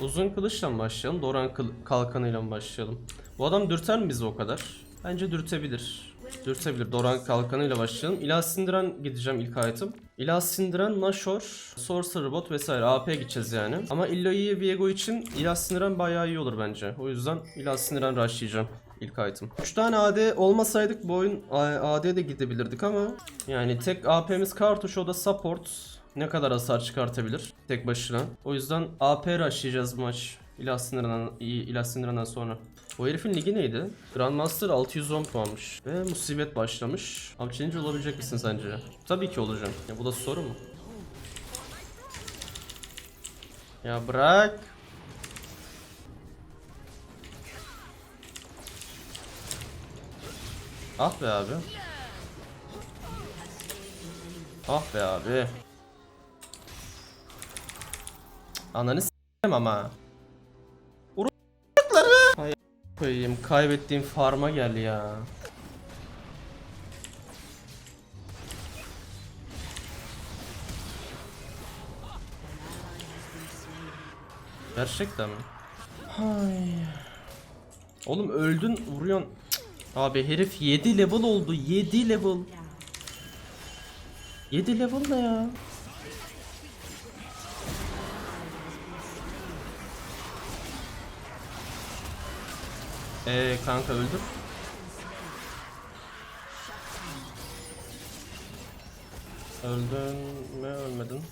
Uzun kılıçla mı başlayalım? Doran kalkanıyla mı başlayalım? Bu adam dürter mi bizi o kadar? Bence dürtebilir. Dürtebilir. Doran kalkanıyla başlayalım. İlah sindiren gideceğim ilk item. İlah sindiren, Nashor, Sorcerer Bot vesaire. AP gideceğiz yani. Ama Illoi Viego için ilah sindiren bayağı iyi olur bence. O yüzden ilah sindiren rushlayacağım. ilk item. 3 tane AD olmasaydık bu oyun AD de gidebilirdik ama yani tek AP'miz kartuş o da support. Ne kadar hasar çıkartabilir tek başına. O yüzden AP rushlayacağız maç. İlah sinirinden, ilah sinirinden sonra. Bu herifin ligi neydi? Grandmaster 610 puanmış. Ve musibet başlamış. Abi change olabilecek misin sence? Tabii ki olacağım. Ya bu da soru mu? Ya bırak. Ah be abi. Ah be abi. Ananı s**eyim ama. Urukları. Hay koyayım kaybettiğim farma gel ya. Gerçekten mi? Hay. Oğlum öldün vuruyorsun. Cık. Abi herif 7 level oldu. 7 level. 7 level ne ya? Ee kanka öldür. Öldün mü ölmedin?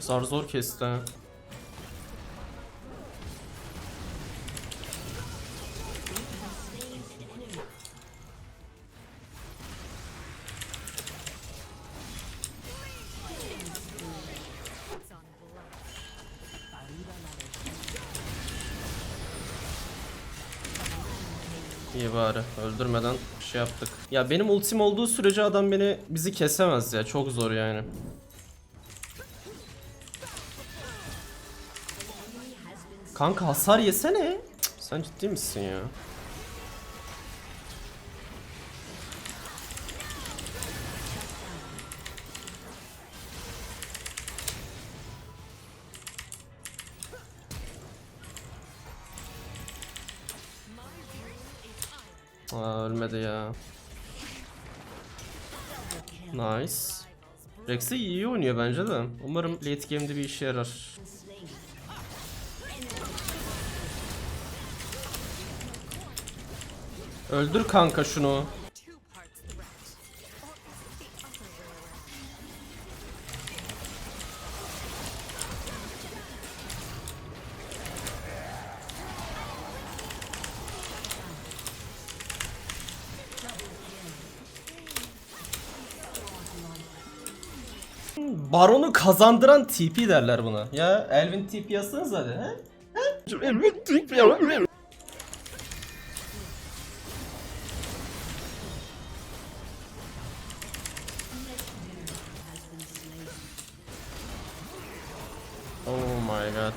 Zar zor kesti öldürmeden şey yaptık. Ya benim ultim olduğu sürece adam beni bizi kesemez ya çok zor yani. Kanka hasar yesene. Cık, sen ciddi misin ya? Aa, ölmedi ya. Nice. Rex'e iyi oynuyor bence de. Umarım late game'de bir işe yarar. Öldür kanka şunu. Baronu kazandıran TP derler buna. Ya Elvin TP yazsanız hadi. He? Oh my god.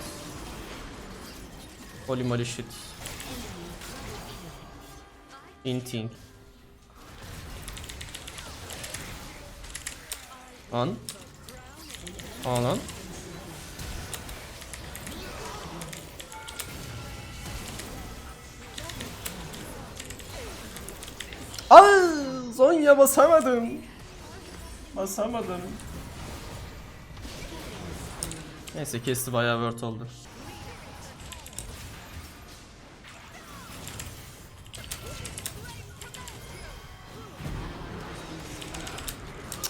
Holy moly shit. Inting. An. Aa lan. Aa, Zonya basamadım. Basamadım. Neyse kesti bayağı word oldu.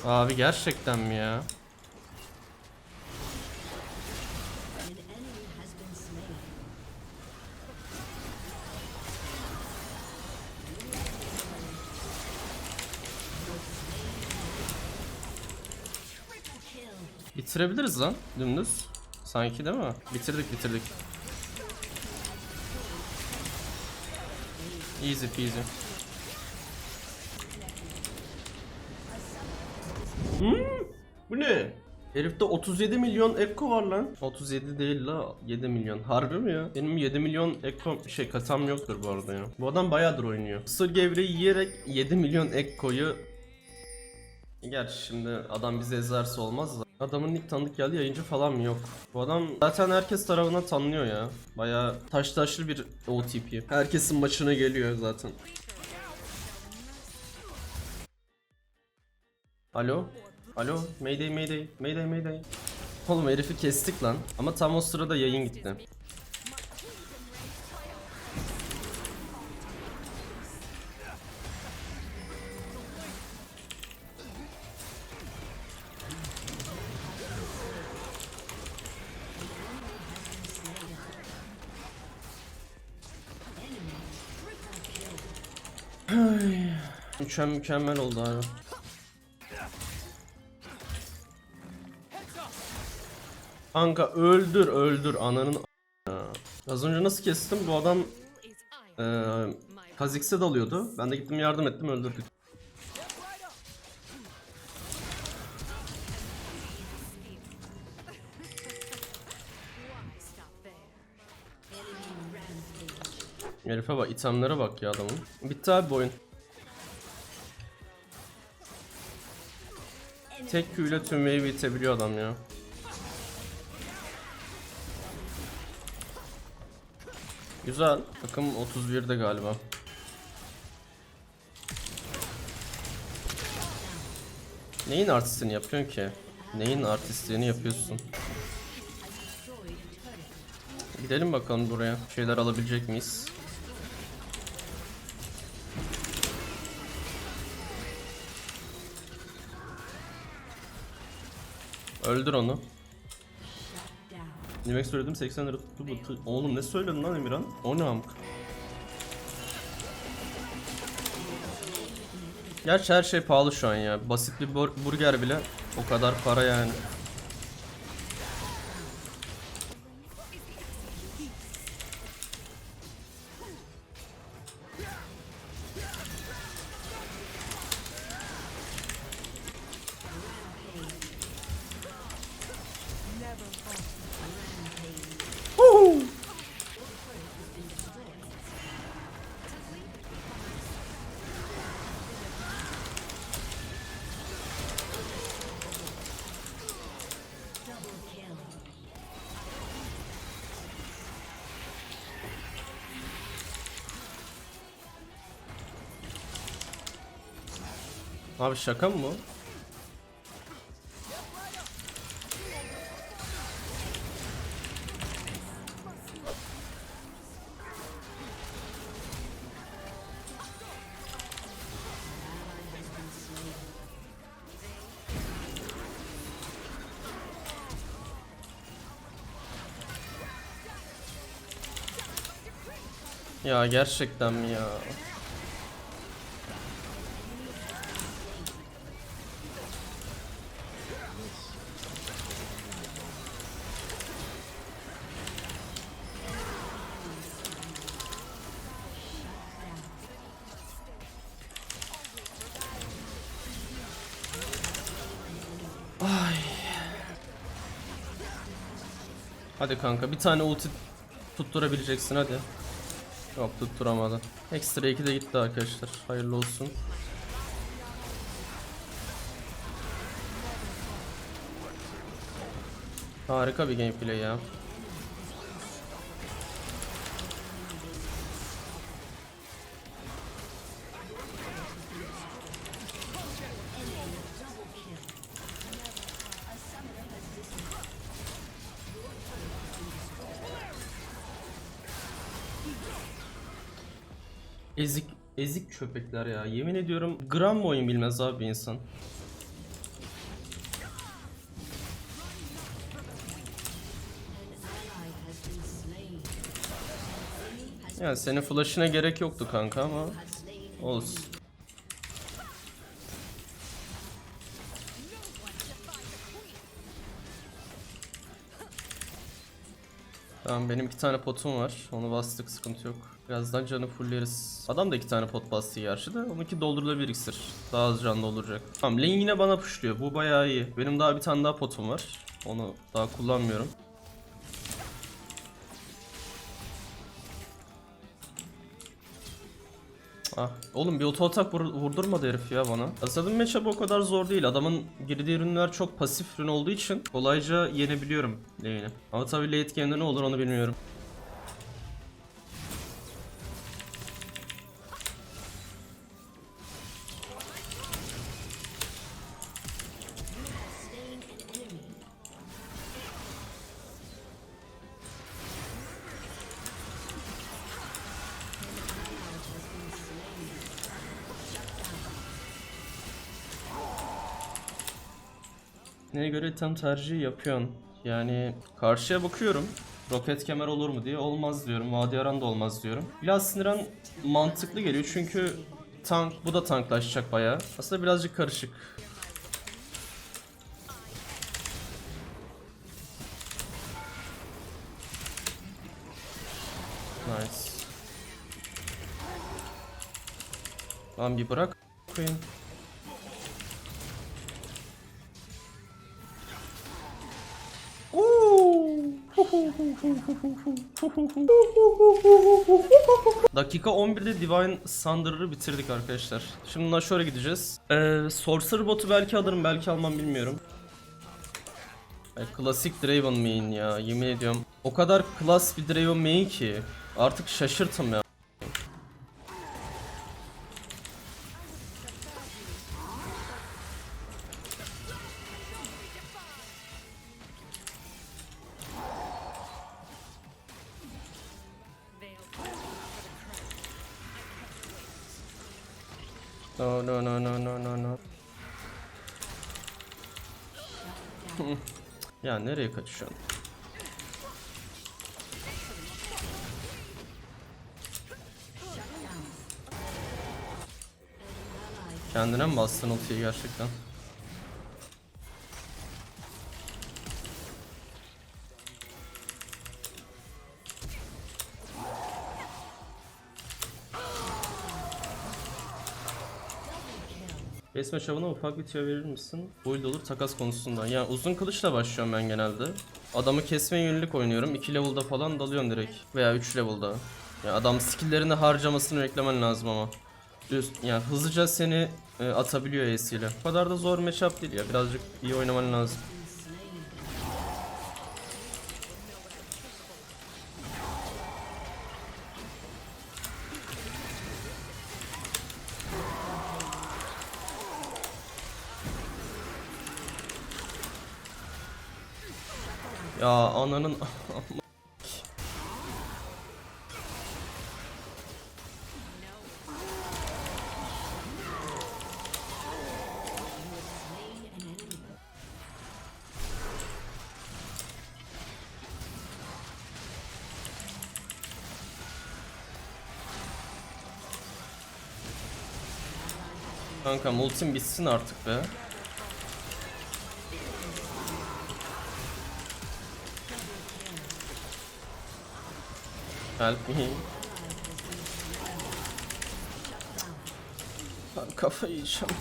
Abi gerçekten mi ya? Bitirebiliriz lan dümdüz. Sanki değil mi? Bitirdik bitirdik. Easy peasy. Hmm, bu ne? Herifte 37 milyon Ekko var lan. 37 değil la 7 milyon. Harbi mi ya? Benim 7 milyon Ekko şey kasam yoktur bu arada ya. Bu adam bayağıdır oynuyor. Sır gevreği yiyerek 7 milyon Ekko'yu Gerçi şimdi adam bizi ezerse olmaz da. Adamın ilk tanıdık geldi yayıncı falan mı yok. Bu adam zaten herkes tarafından tanınıyor ya. Baya taş taşlı bir OTP. Herkesin maçına geliyor zaten. Alo? Alo? Mayday mayday. Mayday mayday. Oğlum herifi kestik lan. Ama tam o sırada yayın gitti. Mükemmel mükemmel oldu abi. Kanka öldür öldür ananın a- ya. Az önce nasıl kestim bu adam eee Kha'Zix'e dalıyordu. Ben de gittim yardım ettim öldürdük. Herife bak itemlere bak ya adamın. Bitti abi bu oyun. Tek Q ile tüm wave'i itebiliyor adam ya. Güzel. Takım 31'de galiba. Neyin artistini yapıyorsun ki? Neyin artistliğini yapıyorsun? Gidelim bakalım buraya. Şeyler alabilecek miyiz? Öldür onu. Demek söyledim 80 lira tuttu bu. Oğlum ne söyledin lan Emirhan? O ne amk? Gerçi her şey pahalı şu an ya. Basit bir bur- burger bile o kadar para yani. Abi şaka mı bu? Ya gerçekten mi ya? Hadi kanka bir tane ulti tutturabileceksin hadi. Yok tutturamadı. Ekstra 2 de gitti arkadaşlar. Hayırlı olsun. Harika bir gameplay ya. Ezik ezik köpekler ya. Yemin ediyorum gram oyun bilmez abi insan. Yani senin flash'ına gerek yoktu kanka ama olsun. Tamam benim iki tane potum var. Onu bastık sıkıntı yok. Birazdan canı fulleriz. Adam da iki tane pot bastı gerçi de. Onunki doldurulabilir iksir. Daha az can dolduracak. Tamam lane yine bana pushluyor. Bu bayağı iyi. Benim daha bir tane daha potum var. Onu daha kullanmıyorum. Ah, oğlum bir oto atak vur- vurdurmadı herif ya bana. Asad'ın matchup'ı o kadar zor değil. Adamın girdiği ürünler çok pasif ürün olduğu için kolayca yenebiliyorum lane'i. Ama tabii late game'de ne olur onu bilmiyorum. Neye göre tam tercih yapıyorsun? Yani karşıya bakıyorum. Roket kemer olur mu diye olmaz diyorum. Vadi Aran da olmaz diyorum. Biraz siniren mantıklı geliyor çünkü tank bu da tanklaşacak bayağı. Aslında birazcık karışık. Nice. Lan bir bırak koyayım. Dakika 11'de Divine Thunder'ı bitirdik arkadaşlar. Şimdi Nashor'a gideceğiz. Ee, Sorcerer botu belki alırım belki almam bilmiyorum. Ay, klasik Draven main ya yemin ediyorum. O kadar klas bir Draven main ki artık şaşırtım ya. No no no no no no no. ya nereye kaçıyorsun? Kendine mi bastın ultiyi gerçekten? Base matchup'ına ufak bir tüyo verir misin? Build olur takas konusunda. Ya uzun kılıçla başlıyorum ben genelde. Adamı kesme yönelik oynuyorum. 2 level'da falan dalıyorum direkt. Veya 3 level'da. Ya adam skill'lerini harcamasını beklemen lazım ama. Düz, yani hızlıca seni e, atabiliyor ile. O kadar da zor matchup değil ya. Birazcık iyi oynaman lazım. Ya ananın Kanka multim bitsin artık be. Help me. Ben kafayı yiyeceğim.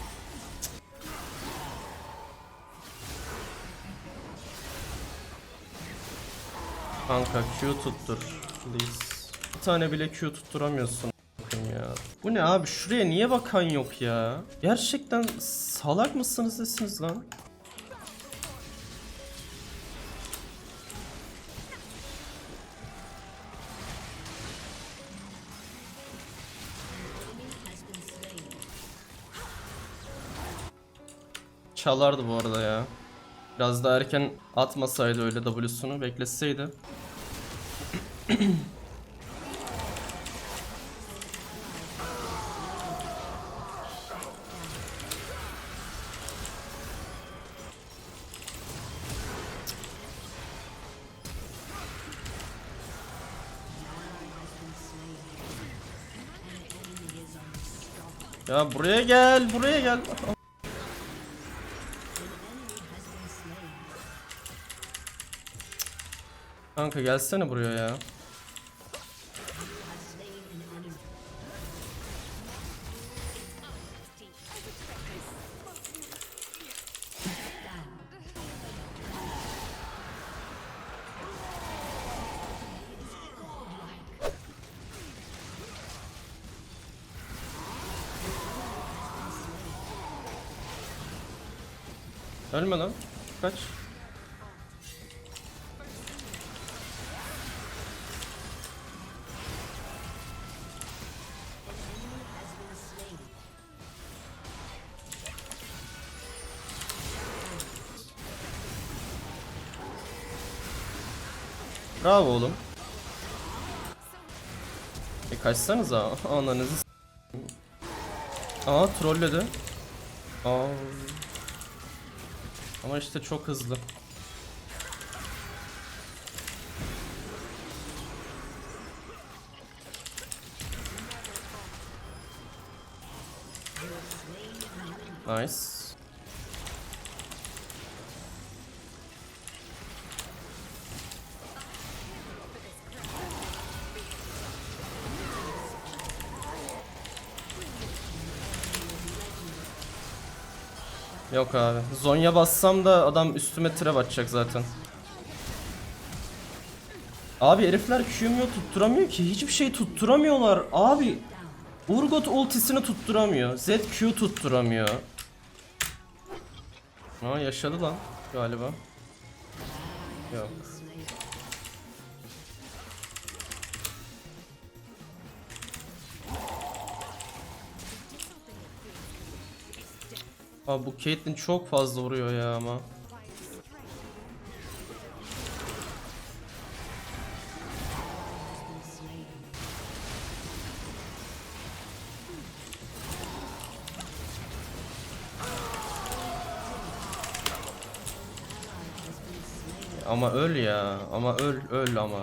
Kanka Q tuttur. Please. Bir tane bile Q tutturamıyorsun. ya. Bu ne abi? Şuraya niye bakan yok ya? Gerçekten salak mısınız desiniz lan? Çalardı bu arada ya. Biraz daha erken atmasaydı öyle W'sunu bekleseydi. Ya buraya gel, buraya gel. Kanka gelsene buraya ya. Ölme lan. Kaç. Bravo oğlum. E kaçsanıza ananızı Aa trolledi. Aa. Ama işte çok hızlı. Nice. Yok abi. Zonya bassam da adam üstüme trap atacak zaten. Abi herifler Q'muyor tutturamıyor ki. Hiçbir şey tutturamıyorlar. Abi Urgot ultisini tutturamıyor. Z Q tutturamıyor. Aa yaşadı lan galiba. Yok. Abi bu Caitlyn çok fazla vuruyor ya ama. Ama öl ya. Ama öl öl ama.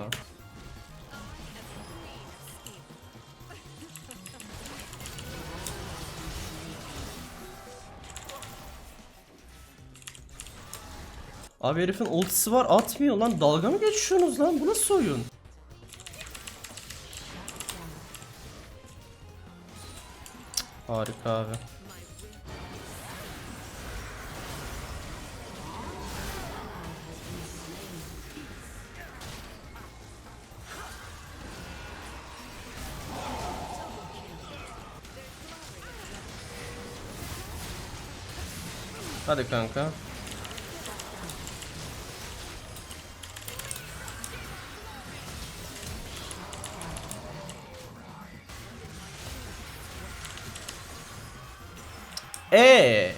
Abi herifin ultisi var atmıyor lan. Dalga mı geçiyorsunuz lan? Bu nasıl oyun? Harika abi. Hadi kanka. Ee.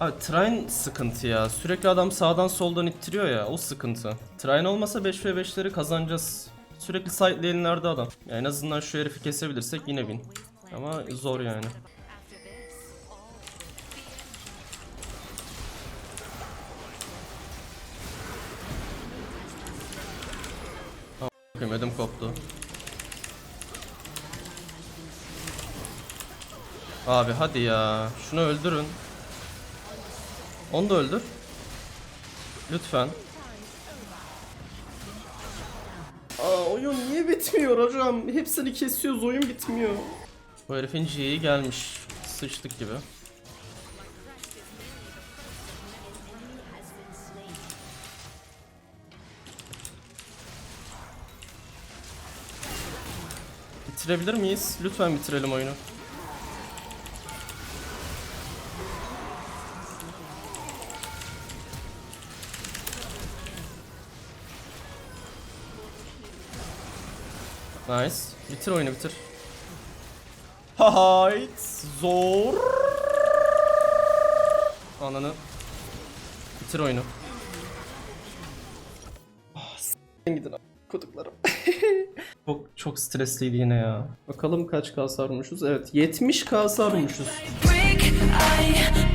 Abi Trine sıkıntı ya. Sürekli adam sağdan soldan ittiriyor ya. O sıkıntı. Trine olmasa 5v5'leri kazanacağız. Sürekli side lane'lerde adam. Ya en azından şu herifi kesebilirsek yine win. Ama zor yani. Bakayım ödüm koptu. Abi hadi ya. Şunu öldürün. Onu da öldür. Lütfen. Aa oyun niye bitmiyor hocam? Hepsini kesiyoruz oyun bitmiyor. Bu herifin G'yi gelmiş. Sıçtık gibi. Bitirebilir miyiz? Lütfen bitirelim oyunu. Nice. Bitir oyunu bitir. Hayt zor. Ananı. Bitir oyunu. Ah, s**tin gidin a- koduklarım. çok çok stresliydi yine ya. Bakalım kaç k sarmışız. Evet 70 k sarmışız. break. I